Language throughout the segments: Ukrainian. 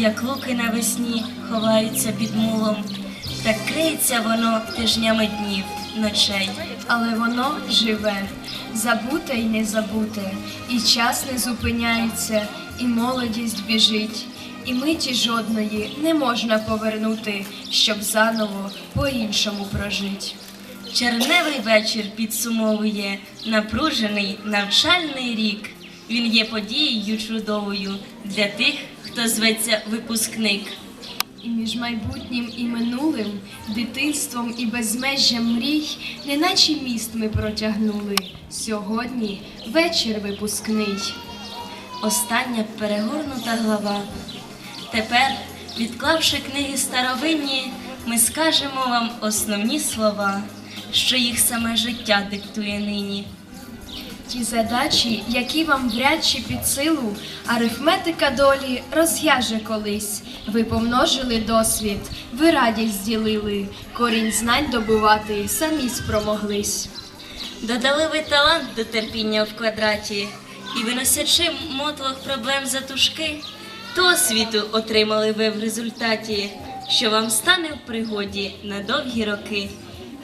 як луки навесні ховаються під мулом, так криється воно тижнями днів, ночей. але воно живе, забуте й не забуте, і час не зупиняється, і молодість біжить, і миті жодної не можна повернути, щоб заново по-іншому прожить. Черневий вечір підсумовує напружений навчальний рік. Він є подією чудовою для тих, хто зветься випускник. І між майбутнім і минулим, дитинством і безмежжям мрій, неначе міст ми протягнули. Сьогодні вечір випускний. Остання перегорнута глава. Тепер, відклавши книги старовинні, ми скажемо вам основні слова, що їх саме життя диктує нині. Ті задачі, які вам вряд чи під силу, арифметика долі розв'яже колись. Ви помножили досвід, ви радість ділили, корінь знань добувати самі спромоглись. Додали ви талант до терпіння в квадраті, і виносячи мотлох проблем за тушки, то освіту отримали ви в результаті, що вам стане в пригоді на довгі роки.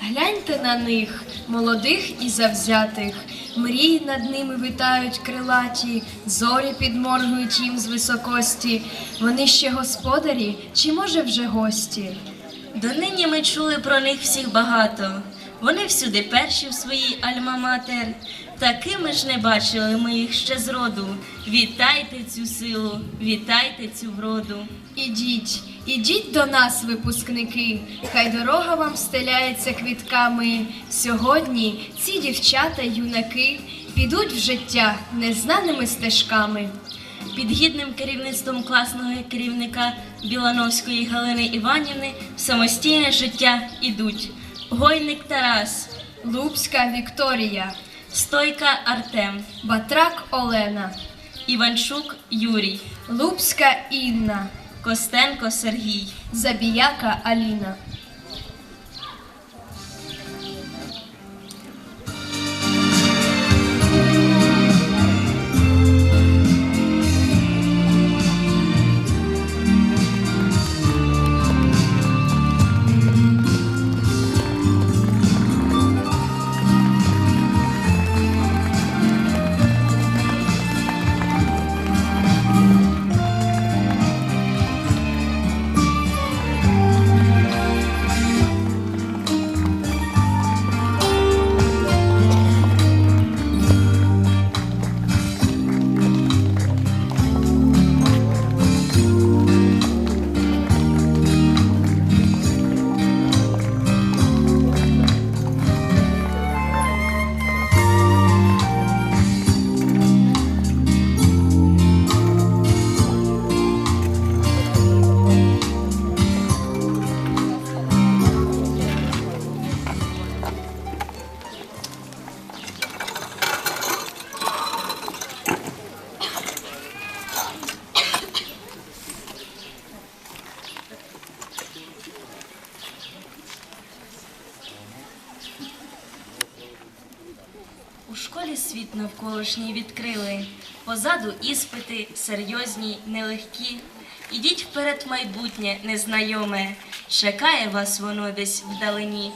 Гляньте на них, молодих і завзятих, мрії над ними витають крилаті, зорі підморгують їм з високості. Вони ще господарі, чи може вже гості? Донині ми чули про них всіх багато. Вони всюди перші в своїй альма-матер. Такими ж не бачили ми їх ще зроду. Вітайте цю силу, вітайте цю вроду. Ідіть, ідіть до нас, випускники, хай дорога вам стеляється квітками. Сьогодні ці дівчата, юнаки підуть в життя незнаними стежками. Під гідним керівництвом класного керівника Білановської Галини Іванівни в самостійне життя ідуть Гойник Тарас, Лупська Вікторія, Стойка Артем, Батрак Олена, Іванчук Юрій, Лупська Інна, Костенко Сергій. Забіяка Аліна. Навколишній відкрили. Позаду іспити серйозні, нелегкі. Ідіть вперед майбутнє, незнайоме. Чекає вас воно десь вдалині.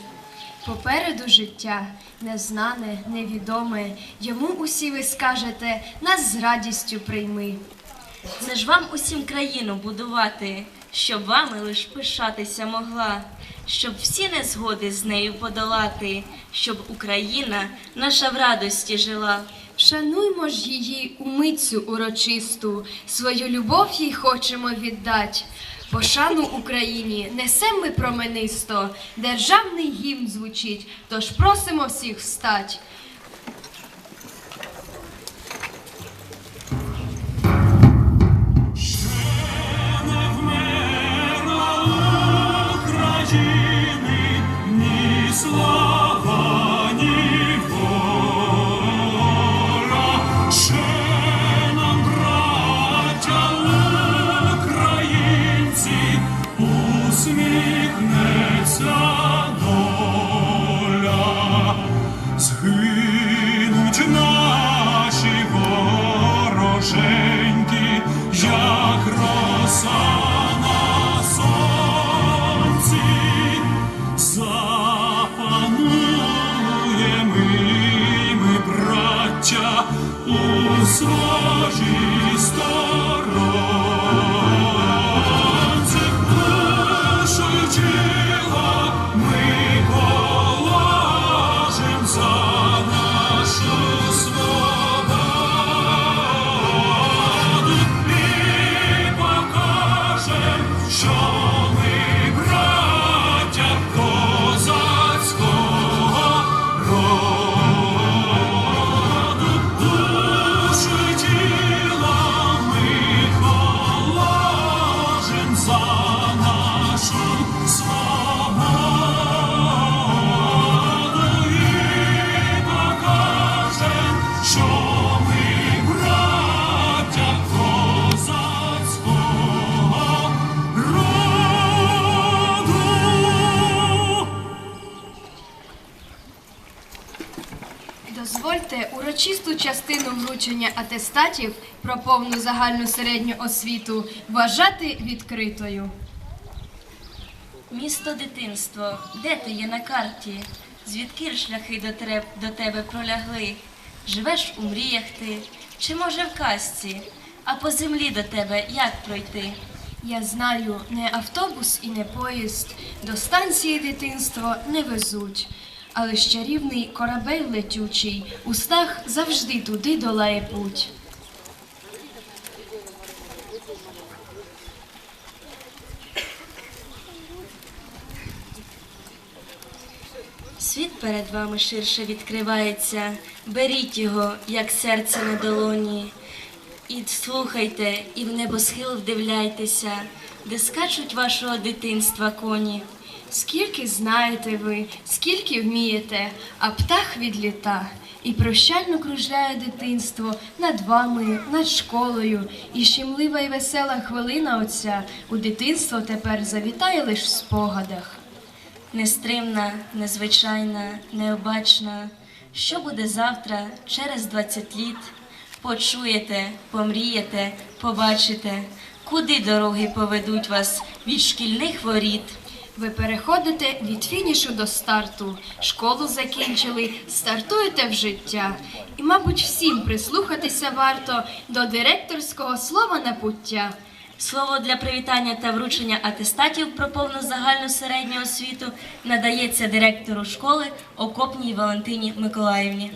Попереду життя незнане, невідоме. Йому усі ви скажете, нас з радістю прийми. Це ж вам усім країну будувати, щоб вами лиш пишатися могла, щоб всі незгоди з нею подолати, щоб Україна наша в радості жила. Шануймо ж її у митцю урочисту, свою любов їй хочемо віддать. Пошану Україні несем ми променисто, державний гімн звучить, тож просимо всіх встать. Частину вручення атестатів про повну загальну середню освіту вважати відкритою. Місто дитинство, де ти є на карті? Звідки шляхи до, треб, до тебе пролягли? Живеш у мріях ти, чи може в казці? А по землі до тебе як пройти? Я знаю, не автобус і не поїзд до станції дитинство не везуть. Але ж чарівний корабель летючий у снах завжди туди долає путь. Світ перед вами ширше відкривається, беріть його, як серце на долоні. І слухайте, і в небосхил вдивляйтеся, де скачуть вашого дитинства коні. Скільки знаєте ви, скільки вмієте, а птах відліта, і прощально кружляє дитинство над вами, над школою, і щемлива й весела хвилина оця у дитинство тепер завітає лиш в спогадах. Нестримна, незвичайна, необачна. Що буде завтра, через 20 літ? Почуєте, помрієте, побачите, куди дороги поведуть вас від шкільних воріт. Ви переходите від фінішу до старту, школу закінчили, стартуєте в життя. І, мабуть, всім прислухатися варто до директорського слова на пуття. Слово для привітання та вручення атестатів про повну загальну середню освіту надається директору школи Окопній Валентині Миколаївні.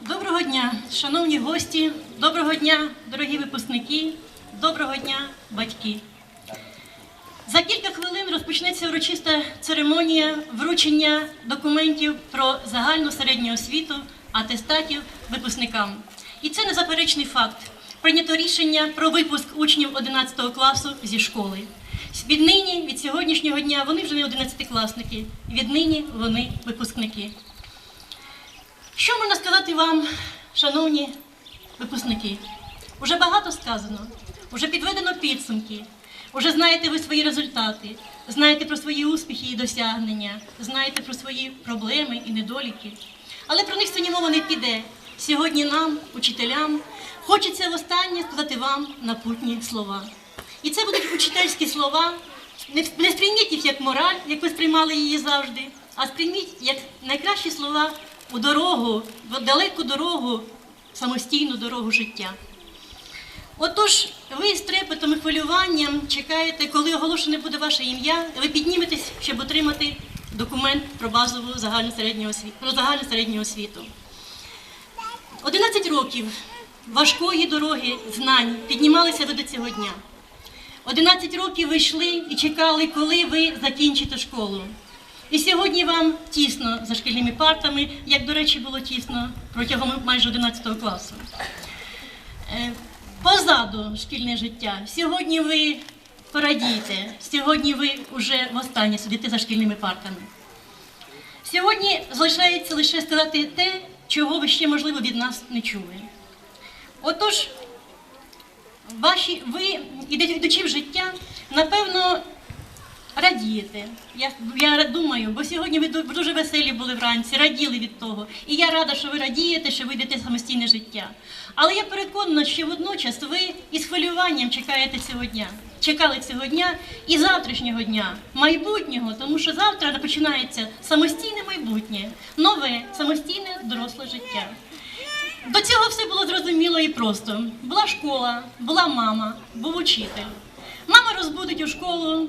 Доброго дня, шановні гості, доброго дня, дорогі випускники, доброго дня, батьки. За кілька хвилин розпочнеться урочиста церемонія вручення документів про загальну середню освіту, атестатів випускникам. І це незаперечний факт. Прийнято рішення про випуск учнів 11 класу зі школи. Віднині, від сьогоднішнього дня, вони вже не 11-класники, віднині вони випускники. Що можна сказати вам, шановні випускники? Уже багато сказано, уже підведено підсумки, уже знаєте ви свої результати, знаєте про свої успіхи і досягнення, знаєте про свої проблеми і недоліки. Але про них сьогодні мова не піде. Сьогодні нам, учителям, хочеться востаннє сказати вам напутні слова. І це будуть учительські слова. Не сприйміть їх як мораль, як ви сприймали її завжди, а сприйміть як найкращі слова у дорогу, в далеку дорогу, самостійну дорогу життя. Отож, ви з трепетом і хвилюванням чекаєте, коли оголошене буде ваше ім'я, ви підніметесь, щоб отримати документ про базову загальну середню освіту. Про загальну середню освіту. 11 років важкої дороги знань піднімалися ви до цього дня. 11 років ви йшли і чекали, коли ви закінчите школу. І сьогодні вам тісно за шкільними партами, як, до речі, було тісно протягом майже 11 класу. Е, Позаду шкільне життя. Сьогодні ви порадієте, сьогодні ви вже востаннє сидите за шкільними партами. Сьогодні залишається лише сказати те, чого ви ще, можливо, від нас не чули. Отож, ваші, ви, ідучи в життя, напевно, радієте. Я, я думаю, бо сьогодні ви ду- дуже веселі були вранці, раділи від того. І я рада, що ви радієте, що ви йдете самостійне життя. Але я переконана, що водночас ви із хвилюванням чекаєте цього дня. Чекали цього дня і завтрашнього дня, майбутнього, тому що завтра починається самостійне майбутнє, нове самостійне доросле життя. До цього все було зрозуміло і просто. Була школа, була мама, був учитель. Мама розбудить у школу,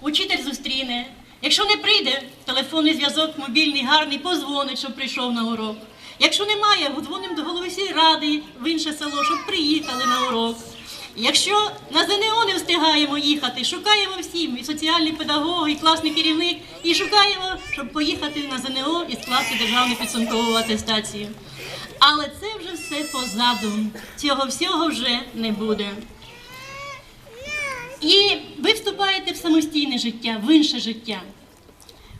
учитель зустріне. Якщо не прийде, телефонний зв'язок мобільний, гарний, позвонить, щоб прийшов на урок. Якщо немає, дзвонимо до голови сільради в інше село, щоб приїхали на урок. Якщо на ЗНО не встигаємо їхати, шукаємо всім, і соціальний педагог, і класний керівник, і шукаємо, щоб поїхати на ЗНО і скласти державну підсумкову атестацію. Але це вже все позаду. Цього всього вже не буде. І ви вступаєте в самостійне життя, в інше життя.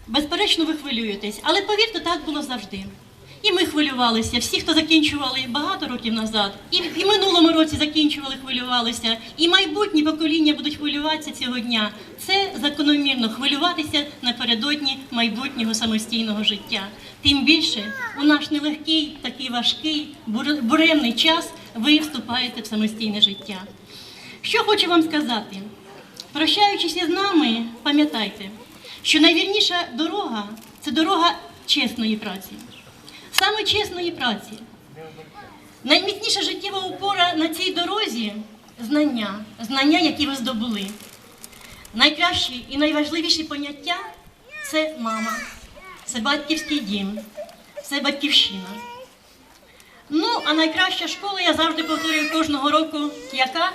Безперечно, ви хвилюєтесь, але повірте, так було завжди. І ми хвилювалися, всі, хто закінчували багато років назад, і в минулому році закінчували, хвилювалися, і майбутні покоління будуть хвилюватися цього дня. Це закономірно хвилюватися напередодні майбутнього самостійного життя. Тим більше у наш нелегкий, такий важкий, бур- буремний час ви вступаєте в самостійне життя. Що хочу вам сказати? Прощаючись із нами, пам'ятайте, що найвірніша дорога це дорога чесної праці. Саме чесної праці. Найміцніша життєва опора на цій дорозі знання, знання, які ви здобули. Найкращі і найважливіші поняття це мама, це батьківський дім, це батьківщина. Ну, а найкраща школа, я завжди повторюю кожного року, яка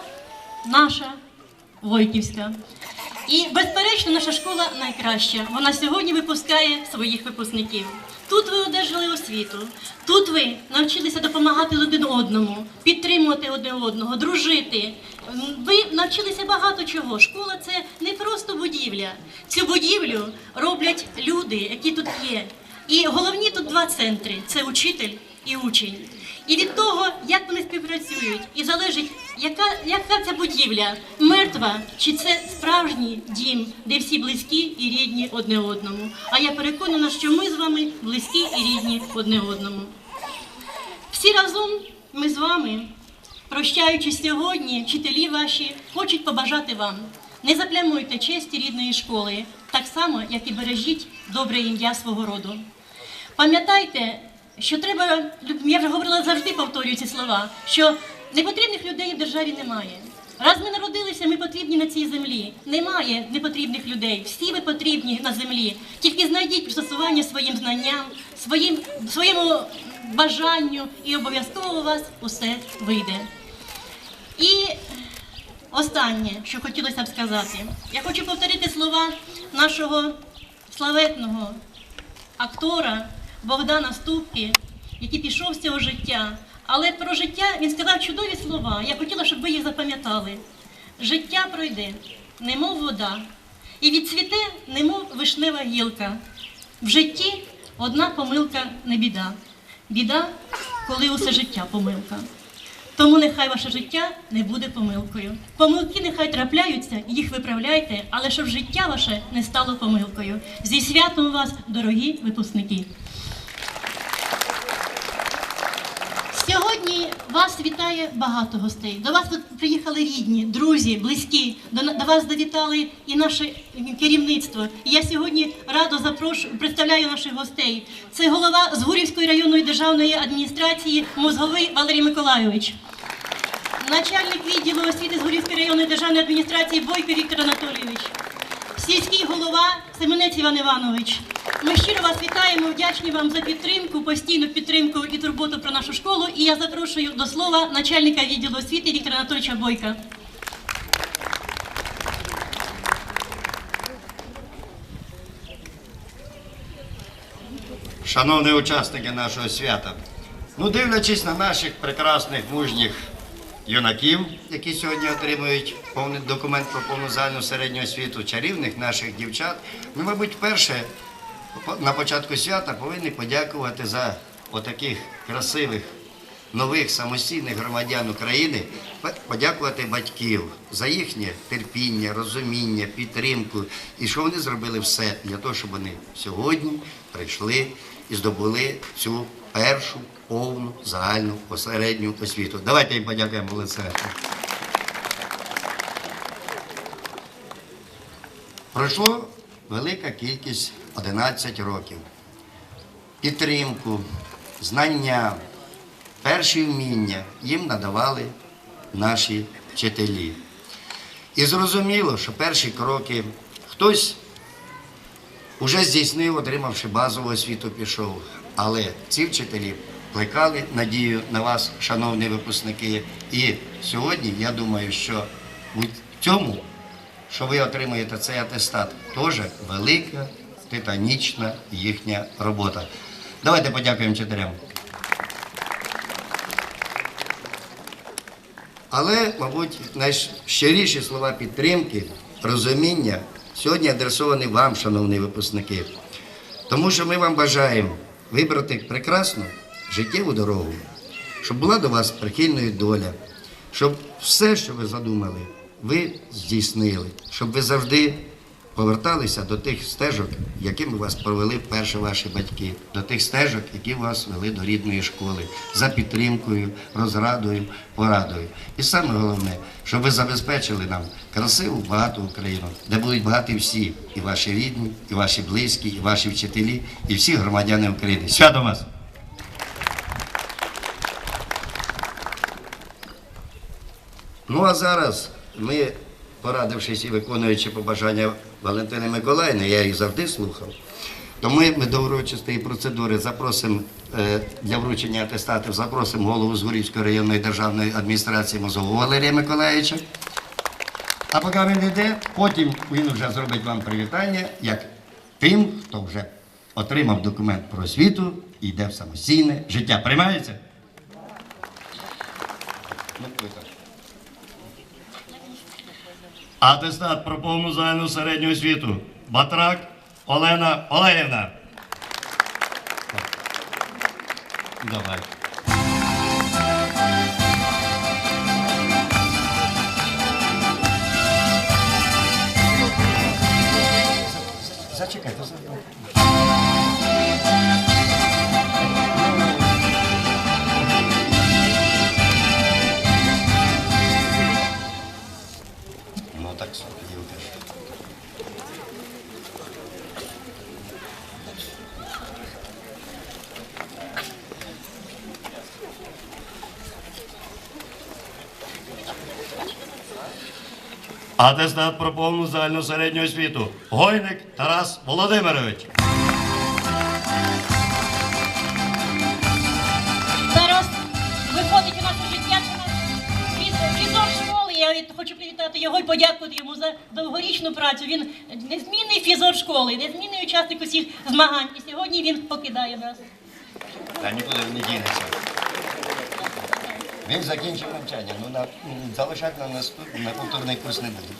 наша Войтівська. І, безперечно, наша школа найкраща. Вона сьогодні випускає своїх випускників. Тут ви одержали освіту, тут ви навчилися допомагати один одному, підтримувати один одного, дружити. Ви навчилися багато чого. Школа це не просто будівля. Цю будівлю роблять люди, які тут є. І головні тут два центри це учитель і учень. І від того, як вони співпрацюють, і залежить, яка, яка ця будівля мертва, чи це справжній дім, де всі близькі і рідні одне одному. А я переконана, що ми з вами близькі і рідні одне одному. Всі разом ми з вами, прощаючись сьогодні, вчителі ваші хочуть побажати вам. Не заплямуйте честі рідної школи, так само, як і бережіть добре ім'я свого роду. Пам'ятайте, що треба, я вже говорила завжди повторюю ці слова, що непотрібних людей в державі немає. Раз ми народилися, ми потрібні на цій землі. Немає непотрібних людей. Всі ви потрібні на землі. Тільки знайдіть пристосування своїм знанням, своїм, своєму бажанню, і обов'язково у вас усе вийде. І останнє, що хотілося б сказати, я хочу повторити слова нашого славетного актора Богдана Ступки, який пішов з цього життя. Але про життя він сказав чудові слова. Я хотіла, щоб ви їх запам'ятали. Життя пройде, немов вода, і відцвіте, немов вишнева гілка. В житті одна помилка не біда. Біда, коли усе життя помилка. Тому нехай ваше життя не буде помилкою. Помилки нехай трапляються, їх виправляйте, але щоб життя ваше не стало помилкою. Зі святом вас, дорогі випускники! Сьогодні вас вітає багато гостей. До вас тут приїхали рідні, друзі, близькі. До, до вас завітали і наше керівництво. І я сьогодні радо запрошую, представляю наших гостей. Це голова Згурівської районної державної адміністрації Мозговий Валерій Миколайович. Начальник відділу освіти Згурівської районної державної адміністрації Бойко Віктор Анатолійович. Сільський голова Семенець Іван Іванович. Ми щиро вас вітаємо, вдячні вам за підтримку, постійну підтримку і турботу про нашу школу. І я запрошую до слова начальника відділу освіти Віктора Анатолійовича Бойка. Шановні учасники нашого свята, ну дивлячись на наших прекрасних мужніх юнаків, які сьогодні отримують повний документ про повну загальну середню освіту, чарівних наших дівчат, ми, мабуть, перше на початку свята повинні подякувати за отаких красивих нових самостійних громадян України подякувати батьків за їхнє терпіння, розуміння, підтримку і що вони зробили все для того, щоб вони сьогодні прийшли і здобули цю першу повну загальну посередню освіту. Давайте їм подякуємо величезно. Пройшло велика кількість 11 років. Підтримку, знання, перші вміння їм надавали наші вчителі. І зрозуміло, що перші кроки хтось уже здійснив, отримавши базову освіту, пішов. Але ці вчителі плекали надію на вас, шановні випускники. І сьогодні я думаю, що у цьому, що ви отримуєте цей атестат, теж велика титанічна їхня робота. Давайте подякуємо вчителям. Але, мабуть, найщиріші слова підтримки, розуміння сьогодні адресовані вам, шановні випускники. Тому що ми вам бажаємо вибрати прекрасну життєву дорогу, щоб була до вас прихильною доля, щоб все, що ви задумали, ви здійснили, щоб ви завжди поверталися до тих стежок, якими вас провели вперше ваші батьки, до тих стежок, які вас вели до рідної школи, за підтримкою, розрадою, порадою. І саме головне, щоб ви забезпечили нам красиву, багату Україну, де будуть багаті всі, і ваші рідні, і ваші близькі, і ваші вчителі, і всі громадяни України. Свято вас! Ну а зараз ми, порадившись і виконуючи побажання Валентини Миколаївни, я їх завжди слухав. То ми, до урочистої процедури запросимо е, для вручення атестатів, запросимо голову Згурівської районної державної адміністрації Мозову Валерія Миколаївича. А поки він йде, потім він вже зробить вам привітання, як тим, хто вже отримав документ про освіту і йде в самостійне життя. Приймається? Ну. Атестат про повну загальну середню освіту. Батрак Олена Олегівна. Давай. Зачекайте. Атестат про повну загальну середню освіту. Гойник Тарас Володимирович. Зараз виходить у нас у життя фізор школи. Я хочу привітати його і подякувати йому за довгорічну працю. Він незмінний фізор школи, незмінний учасник усіх змагань. І сьогодні він покидає нас. Та нікуди не дінеться. Він закінчив навчання, ну на залишати на наступ, на повторний курс не буде.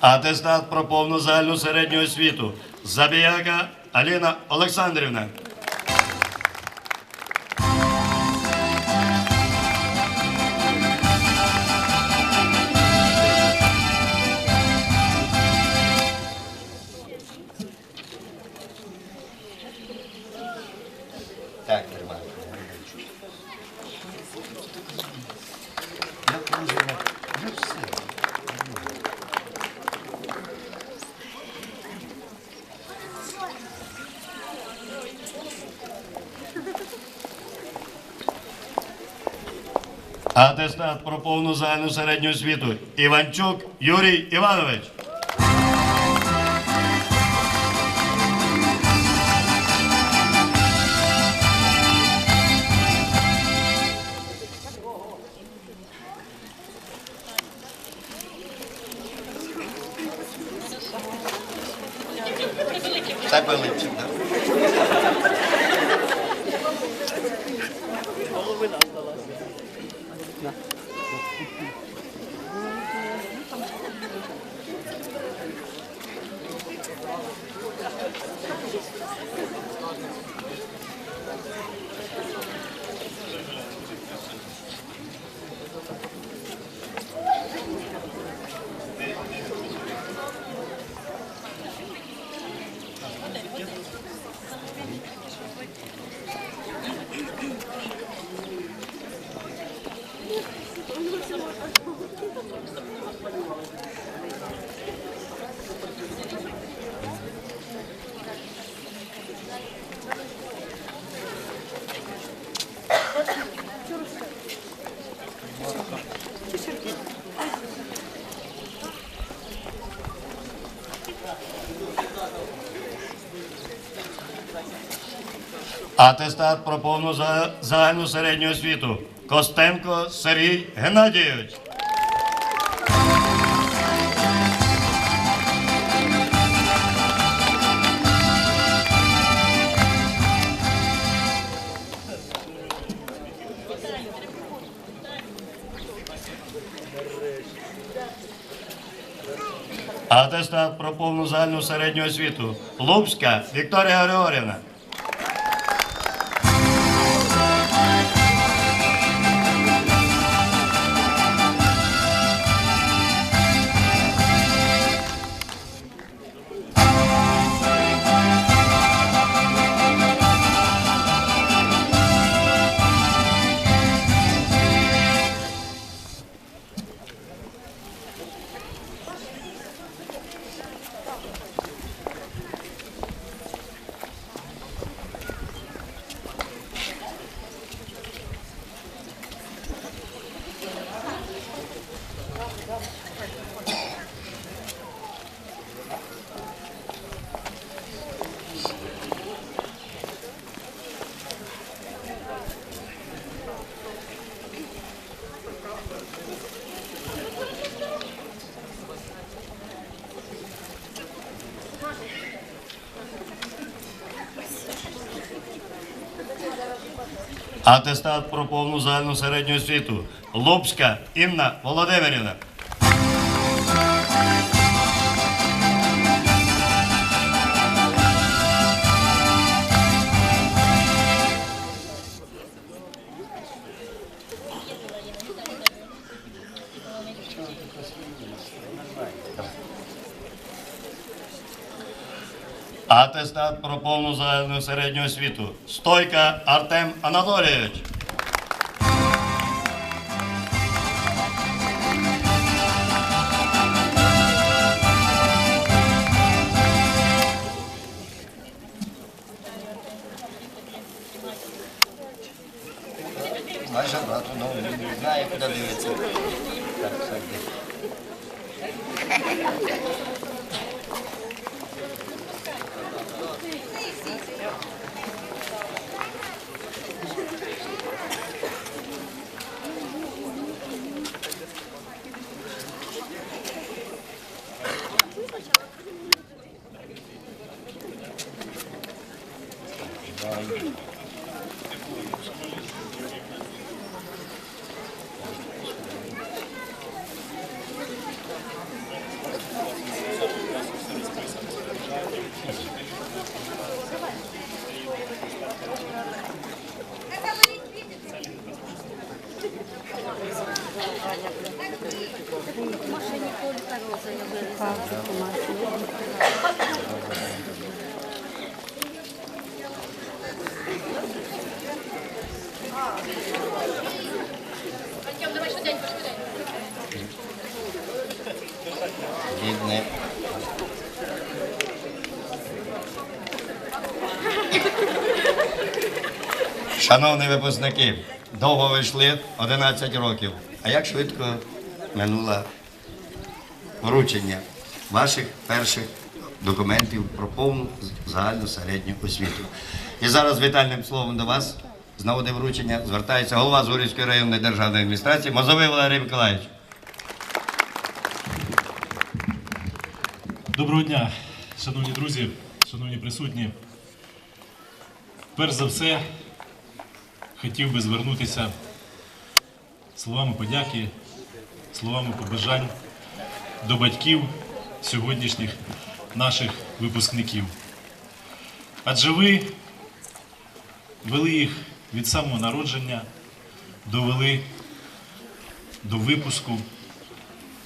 Атестат про повну загальну середню освіту. Забіяка Аліна Олександрівна. Атестат про повну загальну середню освіту. Іванчук Юрій Іванович. Це Пилипчик, Атестат про повну за- загальну середню освіту. Костенко Сергій Геннадійович. Атестат про повну загальну середню освіту. Лупська Вікторія Григорівна. Атестат про повну загальну середню освіту. Лобська Інна Володимирівна. Атестат про повну загальну середню освіту. Стойка Артем Анатолійович. Шановні випускники, довго ви йшли 11 років. А як швидко минуло вручення ваших перших документів про повну загальну середню освіту. І зараз вітальним словом до вас з нагоди вручення звертається голова Зорівської районної державної адміністрації Мозовий Валерій Миколаївич. Доброго дня, шановні друзі, шановні присутні. Перш за все, хотів би звернутися словами подяки, словами побажань до батьків сьогоднішніх наших випускників. Адже ви вели їх від самого народження, довели до випуску,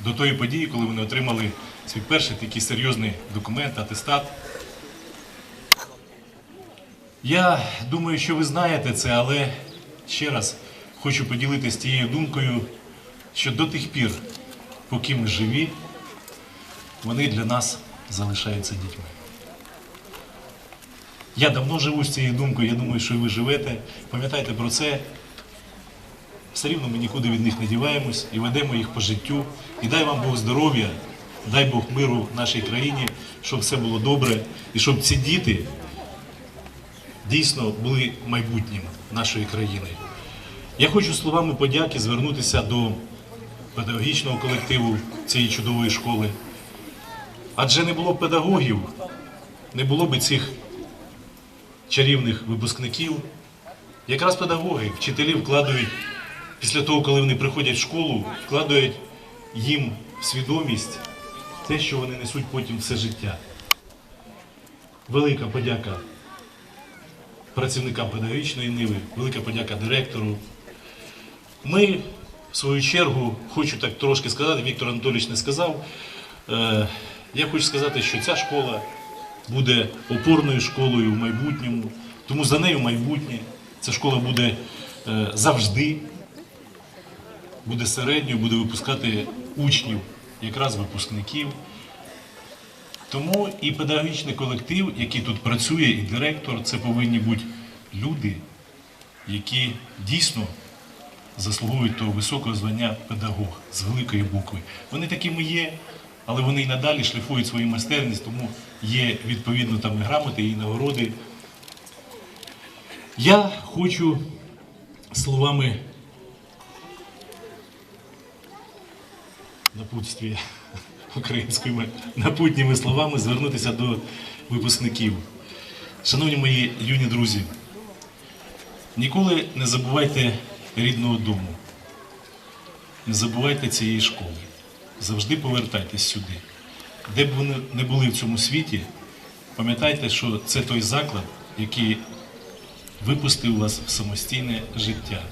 до тої події, коли вони отримали свій перший такий серйозний документ, атестат. Я думаю, що ви знаєте це, але ще раз хочу поділитися тією думкою, що до тих пір, поки ми живі, вони для нас залишаються дітьми. Я давно живу з цією думкою, я думаю, що і ви живете. Пам'ятайте про це. Все рівно ми нікуди від них не діваємось і ведемо їх по життю. І дай вам Бог здоров'я, дай Бог миру нашій країні, щоб все було добре, і щоб ці діти дійсно були майбутнім нашої країни. Я хочу словами подяки звернутися до педагогічного колективу цієї чудової школи. Адже не було б педагогів, не було б цих чарівних випускників. Якраз педагоги, вчителі вкладають після того, коли вони приходять в школу, вкладають їм в свідомість те, що вони несуть потім все життя. Велика подяка працівникам педагогічної ниви, велика подяка директору. Ми, в свою чергу, хочу так трошки сказати, Віктор Анатолійович не сказав. Е, я хочу сказати, що ця школа буде опорною школою в майбутньому, тому за нею майбутнє. Ця школа буде е, завжди, буде середньою, буде випускати учнів, якраз випускників. Тому і педагогічний колектив, який тут працює, і директор, це повинні бути люди, які дійсно заслуговують того високого звання педагог з великої букви. Вони такими є, але вони і надалі шліфують свою майстерність, тому є відповідно там і грамоти, і нагороди. Я хочу словами напутствия українськими напутніми словами звернутися до випускників. Шановні мої юні друзі, ніколи не забувайте рідного дому, не забувайте цієї школи. Завжди повертайтесь сюди. Де б ви не були в цьому світі, пам'ятайте, що це той заклад, який випустив вас в самостійне життя.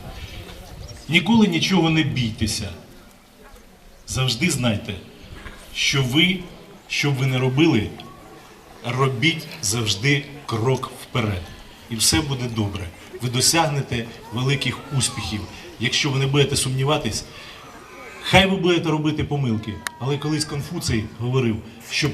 Ніколи нічого не бійтеся. Завжди знайте, що ви, що б ви не робили, робіть завжди крок вперед. І все буде добре. Ви досягнете великих успіхів. Якщо ви не будете сумніватись, хай ви будете робити помилки. Але колись Конфуцій говорив, що